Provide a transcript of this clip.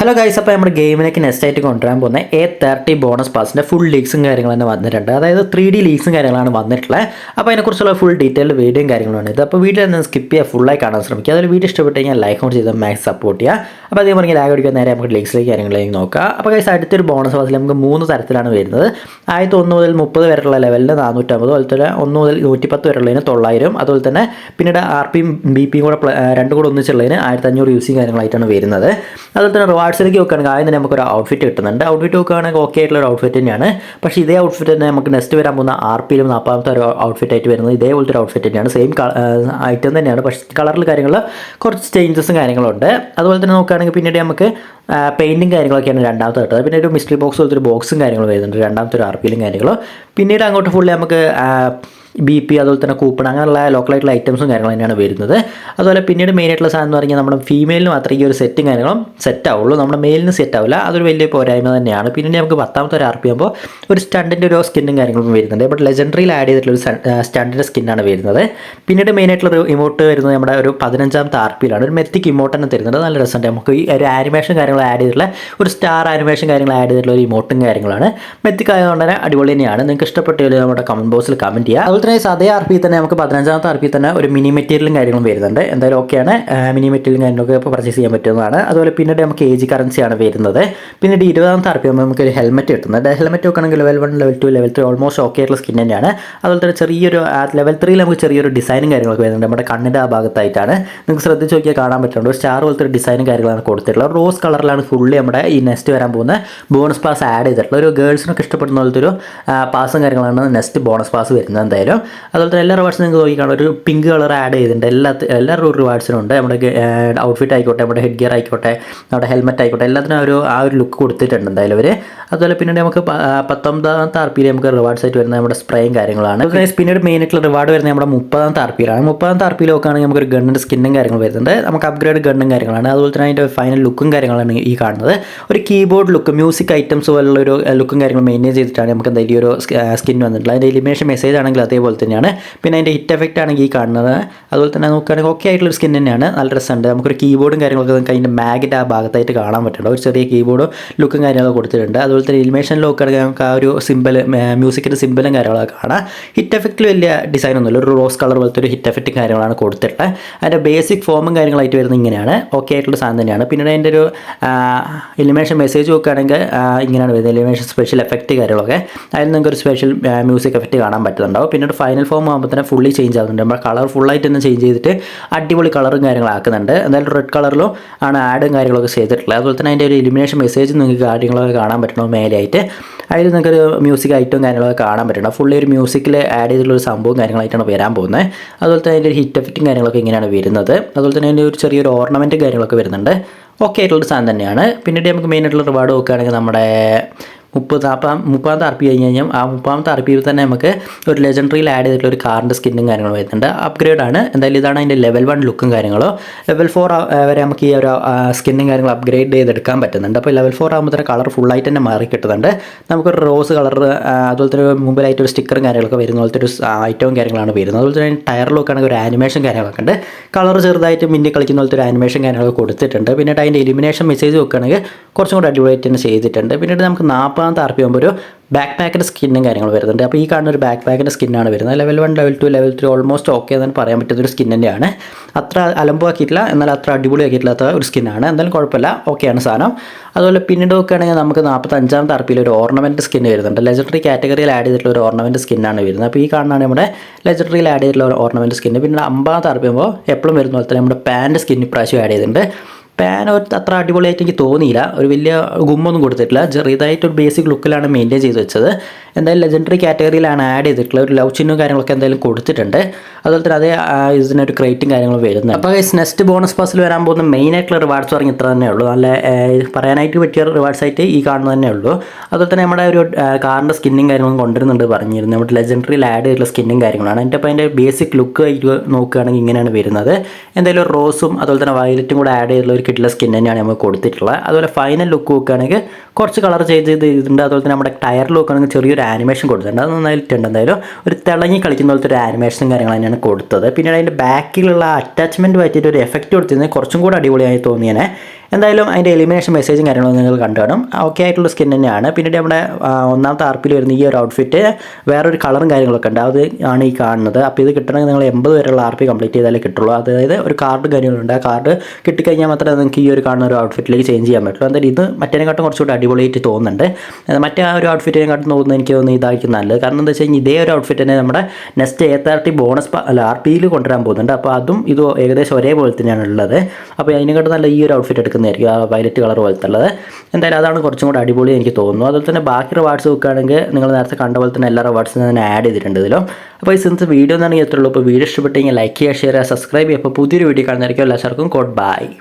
Hello guys അപ്പോൾ നമ്മുടെ ഗെയിമിലേക്ക് next ആയിട്ട് കൊണ്ടുവരാൻ പോകുന്ന എ തേർട്ടി ബോണസ് പാസിന്റെ ഫുൾ ലീക്സും കാര്യങ്ങളും തന്നെ വന്നിട്ടുണ്ട്. അതായത് ത്രീ ഡി ലീക്സും കാര്യങ്ങളാണ് വന്നിട്ടുള്ളത്. അപ്പോൾ അതിനെക്കുറിച്ചുള്ള ഫുൾ ഡീറ്റെയിൽഡ് വീഡിയോയും കാര്യങ്ങളാണ് ഇത് അപ്പോൾ വീഡിയോ ഒന്ന് സ്കിപ്പ് ചെയ്യുക ഫുള്ളായി കാണാൻ ശ്രമിക്കുക. അതിൽ വീഡിയോ ഇഷ്ടപ്പെട്ട് കഴിഞ്ഞാൽ ലൈക്ക് ഔട്ട് ചെയ്ത് മാക്സ് സപ്പോർട്ട് ചെയ്യുക. അപ്പോൾ അതേ പറഞ്ഞാൽ ലാഗ് അടിക്കാൻ നേരെ നമുക്ക് ലീക്സിലേക്ക് കാര്യങ്ങളിലേക്ക് നോക്കാം. അപ്പോൾ ഗൈസ് അടുത്തൊരു ബോണസ് പാസിൽ നമുക്ക് മൂന്ന് തരത്തിലാണ് വരുന്നത്. ആയിരത്തി ഒന്ന് മുതൽ മുപ്പത് വരെയുള്ള ലെവലിൽ നാനൂറ്റമ്പത് അതുപോലെ തന്നെ ഒന്ന് മുതൽ നൂറ്റിപ്പത്ത് വരെയുള്ളതിന് തൊള്ളായിരം അതുപോലെ തന്നെ പിന്നീട് ആർ പിയും ബി പിയും കൂടെ രണ്ടും കൂടെ ഒന്നിച്ചുള്ളതിന് ആയിരത്തി അഞ്ഞൂറ് യൂസിങ് കാര്യങ്ങളായിട്ടാണ് വരുന്നത്. അതുപോലെ തന്നെ റിവാർഡ്സിലേക്ക് നോക്കുകയാണെങ്കിൽ ആദ്യം തന്നെ നമുക്കൊരു ഔട്ട്ഫിറ്റ് കിട്ടുന്നുണ്ട്. ഔട്ട്ഫിറ്റ് നോക്കുകയാണെങ്കിൽ ഓക്കെ ആയിട്ടുള്ള ഒരു ഔട്ട്ഫിറ്റ് തന്നെയാണ്. പക്ഷേ ഇതേ ഔട്ട്ഫിറ്റ് തന്നെ നമുക്ക് നെക്സ്റ്റ് വരാൻ പോകുന്ന ആർ പിയിലും നാൽപ്പതാമത്തെ ഒരു ഔട്ട്ഫിറ്റ് ആയിട്ട് വരുന്നത് ഇതേപോലത്തെ ഒരു ഔട്ട്ഫിറ്റ് തന്നെയാണ്. സെയിം ഐറ്റം തന്നെയാണ്. പക്ഷേ കളറിൽ കാര്യങ്ങൾ കുറച്ച് ചേഞ്ചസും കാര്യങ്ങളുണ്ട്. അതുപോലെ തന്നെ നോക്കുകയാണെങ്കിൽ പിന്നീട് നമുക്ക് പെയിന്റും കാര്യങ്ങളൊക്കെയാണ് രണ്ടാമത്തെ കിട്ടുന്നത്. പിന്നെ ഒരു മിസ്റ്ററി ബോക്സ് പോലത്തെ ഒരു ബോക്സും കാര്യങ്ങളും വരുന്നുണ്ട്. രണ്ടാമത്തെ ഒരു ആർ പിയിലും കാര്യങ്ങളും. പിന്നീട് അങ്ങോട്ട് ഫുള്ളി നമുക്ക് ബി പി അതുപോലെ തന്നെ കൂപ്പൺ അങ്ങനെയുള്ള ലോക്കലായിട്ടുള്ള ഐറ്റംസും കാര്യങ്ങളും തന്നെയാണ് വരുന്നത്. അതുപോലെ പിന്നീട് മെയിൻ ആയിട്ടുള്ള സാധനം എന്ന് പറഞ്ഞാൽ നമ്മുടെ ഫീമെയിലിന് മാത്രമേ ഈ ഒരു സെറ്റും കാര്യങ്ങളും സെറ്റ് ആവുള്ളൂ. നമ്മുടെ മെയിലിന് സെറ്റ് ആവില്ല. അതൊരു വലിയ പോരായ്മ തന്നെയാണ്. പിന്നെ നമുക്ക് പത്താമത്തെ ഒരു ആർ പി ആകുമ്പോൾ ഒരു സ്റ്റണ്ടിന്റെ ഒരു സ്കിന്നും കാര്യങ്ങളും വരുന്നുണ്ട്. ബട്ട് ലെജൻഡറിയിൽ ആഡ് ചെയ്തിട്ടുള്ള ഒരു സ്റ്റണ്ടിന്റെ സ്കിന്നാണ് വരുന്നത്. പിന്നീട് മെയിൻ ആയിട്ടുള്ള ഒരു ഇമോട്ട് വരുന്നത് നമ്മുടെ ഒരു പതിനഞ്ചാമത്തെ ആർ പിയിലാണ് ഒരു മെത്തിക്ക് ഇമോട്ട് തന്നെ തരുന്നുണ്ട്. നല്ല രസമുണ്ട്. നമുക്ക് ഈ ഒരു ആനിമേഷൻ കാര്യങ്ങൾ ആഡ് ചെയ്തിട്ടുള്ള ഒരു സ്റ്റാർ ആനിമേഷൻ കാര്യങ്ങൾ ആഡ് ചെയ്തിട്ടുള്ള ഒരു ഇമോട്ടും കാര്യങ്ങളാണ്. മെത്തിക് ആയതുകൊണ്ട് തന്നെ അടിപൊളി തന്നെയാണ്. നിങ്ങൾക്ക് ഇഷ്ടപ്പെട്ട നമ്മുടെ കമന്റ് ബോക്സിൽ കമന്റ് ചെയ്യുക. അതുപോലെ തന്നെ അതേ ആർ പി തന്നെ നമുക്ക് പതിനഞ്ചാമത്തെ ആർ പി തന്നെ ഒരു മിനി മെറ്റീരിയലും കാര്യങ്ങളും വരുന്നുണ്ട്. എന്തായാലും ഓക്കെയാണ് മിനി മെറ്റീരിയലും കാര്യങ്ങളൊക്കെ ഇപ്പോൾ പർച്ചേസ് ചെയ്യാൻ പറ്റുന്നതാണ്. അതുപോലെ പിന്നീട് നമുക്ക് ഏജ് കറൻസിയാണ് വരുന്നത്. പിന്നീട് ഇരുപതാമത്തെ ആർ പി ആകുമ്പോൾ നമുക്ക് ഒരു ഹെൽമെറ്റ് കിട്ടുന്നുണ്ട് ഹെൽമെറ്റ് നോക്കുകയാണെങ്കിൽ level one level two level three almost okay ആയിട്ടുള്ള സ്കിൻ തന്നെയാണ്. അതുപോലെ തന്നെ ചെറിയൊരു ലെവൽ ത്രീയിൽ നമുക്ക് ചെറിയൊരു ഡിസൈനും കാര്യങ്ങളൊക്കെ വരുന്നുണ്ട്. നമ്മുടെ കണ്ണിന്റെ ആ ഭാഗത്തായിട്ടാണ്. നിങ്ങൾക്ക് ശ്രദ്ധിച്ച് നോക്കിയാൽ കാണാൻ പറ്റുന്നുണ്ട്. ഒരു സ്റ്റാർ പോലത്തെ ഒരു ഡിസൈനും കാര്യങ്ങളാണ് കൊടുത്തിട്ടുള്ളത്. റോസ് കളറിലാണ് ഫുള്ളി നമ്മുടെ ഈ നെക്സ്റ്റ് വരാൻ പോകുന്ന ബോണസ് പാസ് ആഡ് ചെയ്തിട്ടുള്ളത് ഒരു ഗേൾസിനൊക്കെ ഇഷ്ടപ്പെടുന്ന പോലത്തെ ഒരു പാസും കാര്യങ്ങളാണ് നെക്സ്റ്റ് ബോണസ് പാസ് വരുന്നത് എന്തായാലും. അതുപോലെ തന്നെ എല്ലാ റിവാർഡ്സും നിങ്ങൾക്ക് നോക്കിക്കാണ്. ഒരു പിങ്ക് കളർ ആഡ് ചെയ്തിട്ടുണ്ട്. എല്ലാ എല്ലാ റിവാർഡ്സിനും ഉണ്ട് നമ്മുടെ ഔട്ട്ഫിറ്റ് ആയിക്കോട്ടെ നമ്മുടെ ഹെഡ് ഗിയർ ആയിക്കോട്ടെ നമ്മുടെ ഹെൽമെറ്റ് ആയിക്കോട്ടെ എല്ലാത്തിനും ഒരു ആ ഒരു ലുക്ക് കൊടുത്തിട്ടുണ്ട് എന്തായാലും അവർ അതുപോലെ പിന്നീട് നമുക്ക് പത്തൊമ്പതാം താർപ്പിയിൽ പത്തൊമ്പതാമത്തെ ആർ പിയിൽ നമുക്ക് റിവാർഡ്സ് ആയിട്ട് വരുന്നത് നമ്മുടെ സ്പ്രേയും കാര്യങ്ങളാണ്. പിന്നീട് മെയിൻ ആയിട്ടുള്ള റിവാർഡ് വരുന്നത് നമ്മുടെ മുപ്പതാമത്തെ ആർ പിയിലാണ് മുപ്പതാമത്തെ ആർ പിയിൽ നോക്കുകയാണെങ്കിൽ നമുക്ക് ഒരു ഗണ്ണിന്റെ സ്കിന്നും കാര്യങ്ങളും വരുന്നുണ്ട്. നമുക്ക് അപ്ഗ്രേഡ് ഗണ്ണും കാര്യങ്ങളാണ്. അതുപോലെ തന്നെ അതിന്റെ ഫൈനൽ ലുക്കും കാര്യങ്ങളാണ് ഈ കാണുന്നത്. ഒരു കീബോർഡ് ലുക്ക് മ്യൂസിക് ഐറ്റംസ് പോലുള്ള ഒരു ലുക്കും കാര്യങ്ങളും മെയിന്റെയിൻ ചെയ്തിട്ടാണ് നമുക്ക് എന്തായാലും ഈ ഒരു സ്കിൻ വന്നിട്ടുള്ളത്. അതിന്റെ എലിമിനേഷൻ മെസ്സേജ് ആണെങ്കിൽ അതേപോലെ തന്നെയാണ്. പിന്നെ അതിന്റെ ഹിറ്റ് എഫക്റ്റ് ആണെങ്കിൽ ഈ കാണുന്നത്. അതുപോലെ തന്നെ നോക്കുകയാണെങ്കിൽ ഓക്കെ ആയിട്ടുള്ള സ്കിൻ തന്നെയാണ്. നല്ല രസമുണ്ട്. നമുക്കൊരു കീബോർഡും കാര്യങ്ങളൊക്കെ നമുക്ക് അതിന്റെ മാഗിന്റെ ആ ഭാഗത്തായിട്ട് കാണാൻ പറ്റുള്ളൂ ഒരു ചെറിയ കീബോർഡും ലുക്കും കാര്യങ്ങളൊക്കെ കൊടുത്തിട്ടുണ്ട്. അതുപോലെ തന്നെ എലിമേഷനിൽ നോക്കുകയാണെങ്കിൽ നമുക്ക് ആ ഒരു സിമ്പിൾ മ്യൂസിക്കിന്റെ സിമ്പിളും കാര്യങ്ങളൊക്കെ കാണാം. ഹിറ്റ് എഫക്റ്റിൽ വലിയ ഡിസൈൻ ഒന്നുമില്ല. ഒരു റോസ് കളർ പോലത്തെ ഒരു ഹിറ്റ് എഫക്റ്റും കാര്യങ്ങളാണ് കൊടുത്തിട്ടുള്ളത്. അതിന്റെ ബേസിക് ഫോമും കാര്യങ്ങളായിട്ട് വരുന്നത് ഇങ്ങനെയാണ്. ഓക്കെ ആയിട്ടുള്ള സാധനം തന്നെയാണ്. പിന്നെ അതിന്റെ ഒരു എലിമേഷൻ മെസ്സേജ് നോക്കുകയാണെങ്കിൽ ഇങ്ങനെയാണ് വരുന്നത്. എലിമേഷൻ സ്പെഷ്യൽ എഫക്റ്റ് കാര്യങ്ങളൊക്കെ. അതിൽ നിങ്ങൾക്ക് ഒരു സ്പെഷ്യൽ മ്യൂസിക് എഫക്റ്റ് കാണാൻ പറ്റുന്നുണ്ടാവും. പിന്നീട് ഫൈനൽ ഫോം ആകുമ്പോൾ തന്നെ ഫുള്ളി ചേഞ്ച് ആകുന്നുണ്ട് നമ്മൾ കളർ ഫുള്ളായിട്ട് തന്നെ ചേഞ്ച് ചെയ്തിട്ട് അടിപൊളി കളറും കാര്യങ്ങളാക്കുന്നുണ്ട് എന്തായാലും റെഡ് കളറിലും ആണ് ആഡും കാര്യങ്ങളൊക്കെ ചെയ്തിട്ടുള്ളത്. അതുപോലെ തന്നെ അതിന്റെ ഒരു എലിമിനേഷൻ മെസ്സേജ് നിങ്ങൾക്ക് കാര്യങ്ങളൊക്കെ കാണാൻ പറ്റണോ മേലെയായിട്ട്. അതിൽ നിങ്ങൾക്കൊരു മ്യൂസിക് ഐറ്റവും കാര്യങ്ങളൊക്കെ കാണാൻ പറ്റണം? ഫുള്ളി ഒരു മ്യൂസിക്കിൽ ആഡ് ചെയ്തിട്ടുള്ള ഒരു സംഭവം കാര്യങ്ങളായിട്ടാണ് വരാൻ പോകുന്നത്. അതുപോലെ തന്നെ അതിന്റെ ഒരു ഹിറ്റ് എഫക്റ്റും കാര്യങ്ങളൊക്കെ ഇങ്ങനെയാണ് വരുന്നത്. അതുപോലെ തന്നെ അതിന്റെ ഒരു ചെറിയൊരു ഓർണമെന്റും കാര്യങ്ങളൊക്കെ വരുന്നുണ്ട്. ഓക്കെ ആയിട്ടുള്ളൊരു സാധനം തന്നെയാണ്. പിന്നീട് നമുക്ക് മെയിനായിട്ടുള്ള റിവാർഡ് നോക്കുകയാണെങ്കിൽ നമ്മുടെ മുപ്പത് മുപ്പതാമത്തെ ആർ പി കഴിഞ്ഞ് കഴിഞ്ഞാൽ ആ മുപ്പതാമത്തെ ആർ പി തന്നെ നമുക്ക് ഒരു ലെജൻഡറിയിൽ ആഡ് ചെയ്തിട്ടുള്ള ഒരു കാറിന്റെ സ്കിന്നും കാര്യങ്ങളും വരുന്നുണ്ട്. അപ്ഗ്രേഡ് ആണ്. എന്തായാലും ഇതാണ് അതിന്റെ ലെവൽ വൺ ലുക്കും കാര്യങ്ങളോ. ലെവൽ ഫോർ വരെ നമുക്ക് ഈ ഒരു സ്കിന്നും കാര്യങ്ങളും അപ്ഗ്രേഡ് ചെയ്തെടുക്കാൻ പറ്റുന്നുണ്ട്. അപ്പോൾ ലെവൽ ഫോർ ആകുമ്പോൾ തന്നെ കളർ ഫുള്ളായിട്ട് തന്നെ മാറി കിട്ടുന്നുണ്ട്. നമുക്കൊരു റോസ് കളർ അതുപോലെ തന്നെ മുമ്പിലായിട്ട് ഒരു സ്റ്റിക്കറും കാര്യങ്ങളൊക്കെ വരുന്ന പോലത്തെ ഒരു ഐറ്റവും കാര്യങ്ങളാണ് വരുന്നത്. അതുപോലെ തന്നെ ടയർ ആണെങ്കിൽ ഒരു ആനിമേഷൻ കാര്യങ്ങളൊക്കെ ഉണ്ട്. കളർ ചെറുതായിട്ട് മിന്നി കളിക്കുന്ന പോലത്തെ ഒരു ആനിമേഷൻ കാര്യങ്ങളൊക്കെ കൊടുത്തിട്ടുണ്ട്. പിന്നെ അതിന്റെ എലിമിനേഷൻ മെസ്സേജ് നോക്കുകയാണെങ്കിൽ കുറച്ചും കൂടി അടിപൊളിയായിട്ട് തന്നെ ചെയ്തിട്ടുണ്ട്. പിന്നീട് നമുക്ക് നാൽപ്പതാമത്തെ ആർ പി ആകുമ്പോൾ ഒരു ബാക്ക് പാക്കിന്റെ സ്കിന്നും കാര്യങ്ങൾ വരുന്നുണ്ട്. അപ്പോൾ ഈ കാണുന്ന ഒരു ബാക്ക് പാക്കിന്റെ സ്കിന്നാണ് വരുന്നത്. Level one level two level three almost okay എന്ന് പറയാൻ പറ്റുന്ന ഒരു സ്കിൻ തന്നെയാണ്. അത്ര അലമ്പാക്കിയിട്ടില്ല എന്നാൽ അത്ര അടിപൊളിയാക്കിയിട്ടില്ലാത്ത ഒരു സ്കിന്നാണ് എന്തായാലും കുഴപ്പമില്ല ഓക്കെയാണ് സാധനം. അതുപോലെ പിന്നീട് നോക്കുകയാണെങ്കിൽ നമുക്ക് നാൽപ്പത്തഞ്ചാമത്തെ ആർ പിയിൽ ഒരു ഓർണമെന്റ് സ്കിൻ വരുന്നുണ്ട്. ലെജറ്ററി കാറ്റഗറിയിൽ ആഡ് ചെയ്തിട്ടുള്ള ഒരു ഓർണമെന്റ് സ്കിന്നാണ് വരുന്നത്. അപ്പോൾ ഈ കാണുന്നതാണ് നമ്മുടെ ലെജറ്ററിയിൽ ആഡ് ചെയ്തിട്ടുള്ള ഒരു ഓർണമെന്റ് സ്കിന്ന് പിന്നെ അമ്പാമത്തെ ആകുമ്പോൾ എപ്പോഴും വരുന്ന പോലെ തന്നെ നമ്മുടെ പാന്റ് സ്കിൻ ഇപ്രാവശ്യം ആഡ് ചെയ്തിട്ടുണ്ട്. പാൻ അത്ര അടിപൊളിയായിട്ട് എനിക്ക് തോന്നിയില്ല. ഒരു വലിയ ഗുമ്മൊന്നും കൊടുത്തിട്ടില്ല. ചെറിയതായിട്ട് ഒരു ബേസിക് ലുക്കിലാണ് മെയിന്റെയിൻ ചെയ്ത് വെച്ചത്. എന്തായാലും ലെജൻഡറി കാറ്റഗറിയിലാണ് ആഡ് ചെയ്തിട്ടുള്ളത്. ഒരു ലവ് ചിഹ്നവും കാര്യങ്ങളൊക്കെ എന്തായാലും കൊടുത്തിട്ടുണ്ട്. അതുപോലെ തന്നെ അതേ ഇതിനൊരു ക്രേറ്റും കാര്യങ്ങളും വരുന്നത് അപ്പോൾ നെക്സ്റ്റ് ബോണസ് പാസിൽ വരാൻ പോകുന്ന മെയിൻ ആയിട്ടുള്ള റിവാർഡ്സ് പറഞ്ഞാൽ ഇത്ര തന്നെ ഉള്ളൂ. നല്ല പറയാനായിട്ട് പറ്റിയ റിവാർഡ്സ് ആയിട്ട് ഈ കാണുന്നത് തന്നെ ഉള്ളൂ. അതുപോലെ തന്നെ നമ്മുടെ ഒരു കാറിന്റെ സ്കിന്നും കാര്യങ്ങളും കൊണ്ടുവരുന്നുണ്ട് പറഞ്ഞിരുന്നു. നമ്മുടെ ലെജൻഡറിയിൽ ആഡ് ചെയ്തിട്ടുള്ള സ്കിന്നും കാര്യങ്ങളാണ്. എന്റെ അപ്പോൾ അതിന്റെ ബേസിക് ലുക്ക് നോക്കുകയാണെങ്കിൽ ഇങ്ങനെയാണ് വരുന്നത്. എന്തായാലും റോസും അതുപോലെ തന്നെ വയലറ്റും കൂടെ ആഡ് ചെയ്തിട്ടുള്ള ഒരു കിട്ടുള്ള സ്കിൻ തന്നെയാണ് നമുക്ക് കൊടുത്തിട്ടുള്ളത്. അതുപോലെ ഫൈനൽ ലുക്ക് നോക്കുകയാണെങ്കിൽ കുറച്ച് കളർ ചേഞ്ച് ചെയ്ത് ചെയ്തിട്ടുണ്ട് അതുപോലെ തന്നെ നമ്മുടെ ടയറിൽ നോക്കുകയാണെങ്കിൽ ചെറിയൊരു ആനിമേഷൻ കൊടുത്തിട്ടുണ്ട്. അത് നന്നായിട്ടുണ്ട് എന്തായാലും ഒരു തിളങ്ങി കളിക്കുന്ന പോലത്തെ ഒരു ആനിമേഷനും കാര്യങ്ങൾ തന്നെയാണ് കൊടുത്തത്. പിന്നീട് അതിന്റെ ബാക്കിലുള്ള അറ്റാച്ച്മെന്റ് പറ്റിയിട്ട് ഒരു എഫക്റ്റ് കൊടുത്തിരുന്നത് കുറച്ചും കൂടെ അടിപൊളിയായി തോന്നിയേനെ. എന്തായാലും അതിന്റെ എലിമിനേഷൻ മെസ്സേജും കാര്യങ്ങളും നിങ്ങൾ കണ്ടു കാണും. ഓക്കെ ആയിട്ടുള്ള സ്കിൻ തന്നെയാണ്. പിന്നീട് നമ്മുടെ ഒന്നാമത്തെ ആർപ്പിൽ വരുന്ന ഈ ഒരു ഔട്ട്ഫിറ്റ് വേറൊരു കളറും കാര്യങ്ങളൊക്കെ ഉണ്ട്. അത് ആണ് ഈ കാണുന്നത്. അപ്പോൾ ഇത് കിട്ടണമെങ്കിൽ നിങ്ങൾ എൺപത് വരെയുള്ള ആർ പി കംപ്ലീറ്റ് ചെയ്താലേ കിട്ടുള്ളൂ. അതായത് ഒരു കാർഡ് കാര്യങ്ങളുണ്ട് ആ കാർഡ് കിട്ടിക്കഴിഞ്ഞാൽ മാത്രമേ നിങ്ങൾക്ക് ഈ ഒരു കാണുന്ന ഒരു ഔട്ട്ഫിറ്റിലേക്ക് ചേഞ്ച് ചെയ്യാൻ പറ്റുള്ളൂ. എന്തായാലും ഇത് മറ്റേനെക്കാട്ടും കുറച്ചുകൂടി അടിപൊളിയായിട്ട് തോന്നുന്നുണ്ട്. മറ്റേ ആ ഒരു ഔട്ട്ഫിറ്റിനെക്കാട്ടും തോന്നുന്നത് എനിക്ക് തോന്നുന്നു ഇതായിരിക്കും നല്ലത്. കാരണം എന്താ വെച്ച് കഴിഞ്ഞാൽ ഇതേ ഒരു ഔട്ട്ഫിറ്റ് തന്നെ നമ്മുടെ നെക്സ്റ്റ് എ തേർട്ടി ബോണസ് അല്ല ആർ പിയിൽ കൊണ്ടുവരാൻ പോകുന്നുണ്ട്. അപ്പോൾ അതും ഇത് ഏകദേശം ഒരേപോലെ തന്നെയാണ് ഉള്ളത്. അപ്പോൾ അതിനെക്കാട്ടും നല്ല ഈ ഒരു ഔട്ട്ഫിറ്റ് എടുക്കുന്നതായിരിക്കും ആ വയലറ്റ് കളർ പോലത്തെ ഉള്ളത്. എന്തായാലും അതാണ് കുറച്ചും കൂടി അടിപൊളി എനിക്ക് തോന്നുന്നു അതുപോലെ തന്നെ ബാക്കി റിവാർഡ്സ് നോക്കുകയാണെങ്കിൽ നിങ്ങൾ നേരത്തെ കണ്ട പോലെ തന്നെ എല്ലാ റിവാർഡ്സും തന്നെ ആഡ് ചെയ്തിട്ടുണ്ട് ഇതിലും. അപ്പോൾ ഈ സിൻസ് വീഡിയോ എന്നാണെങ്കിൽ എത്രയുള്ളൂ അപ്പോൾ വീഡിയോ ഇഷ്ടപ്പെട്ടെങ്കിൽ ലൈക്ക് ചെയ്യുക ഷെയർ ചെയ്യുക സബ്സ്ക്രൈബ് ചെയ്യുക. അപ്പോൾ പുതിയൊരു വീഡിയോ കാണുന്നതായിരിക്കും. എല്ലാവർക്കും ഗുഡ് ബൈ